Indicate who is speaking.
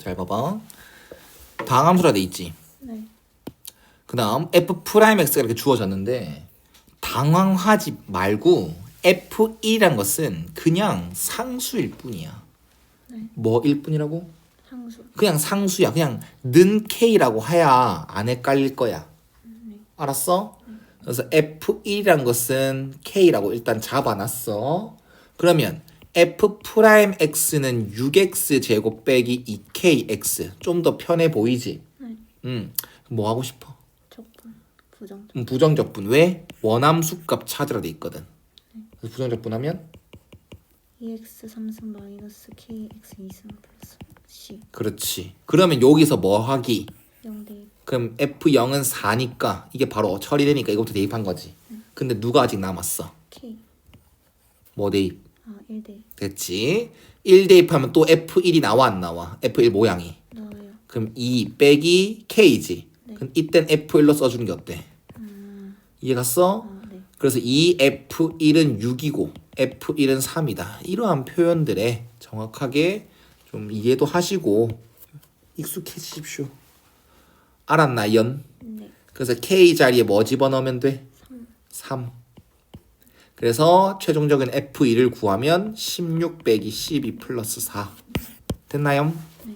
Speaker 1: 잘 봐봐. 방함수라 돼 있지.
Speaker 2: 네.
Speaker 1: 그 다음 f 프라임 x가 이렇게 주어졌는데 당황하지 말고 f1이란 것은 그냥 상수일 뿐이야.
Speaker 2: 네.
Speaker 1: 뭐일 뿐이라고?
Speaker 2: 상수.
Speaker 1: 그냥 상수야. 그냥 는 k라고 해야 안 헷갈릴 거야. 알았어? 그래서 f1이란 것은 k라고 일단 잡아놨어. 그러면 f 프라임 x는 6x 제곱 빼기 2kx 좀 더 편해 보이지?
Speaker 2: 네.
Speaker 1: 음, 뭐 하고 싶어?
Speaker 2: 적분. 부정적.
Speaker 1: 음, 부정적분 왜? 원함수 값 찾으라 돼 있거든. 그래서 부정적분 하면
Speaker 2: 2x 3승 마이너스 kx 2승 플러스 c
Speaker 1: 그렇지. 그러면 여기서 뭐 하기?
Speaker 2: 0대
Speaker 1: 그럼 F0은 4니까 이게 바로 처리되니까 이거부터 대입한 거지. 근데 누가 아직 남았어?
Speaker 2: k
Speaker 1: 뭐 대입?
Speaker 2: 아 1대
Speaker 1: 됐지. 1 대입하면 또 F1이 나와 안 나와? F1 모양이.
Speaker 2: 나와요.
Speaker 1: 그럼 2 빼기 K지.
Speaker 2: 네.
Speaker 1: 그럼 이땐 F1로 써주는 게 어때?
Speaker 2: 음,
Speaker 1: 이해 갔어?
Speaker 2: 아 네.
Speaker 1: 그래서 이 F1은 6이고 F1은 3이다. 이러한 표현들에 정확하게 좀 이해도 하시고 익숙해지십시오. 알았나 연?
Speaker 2: 네.
Speaker 1: 그래서 K 자리에 뭐 집어넣으면 돼?
Speaker 2: 3
Speaker 1: 3. 그래서 최종적인 F2를 구하면 16 빼기 12 플러스 4. 됐나요?
Speaker 2: 네.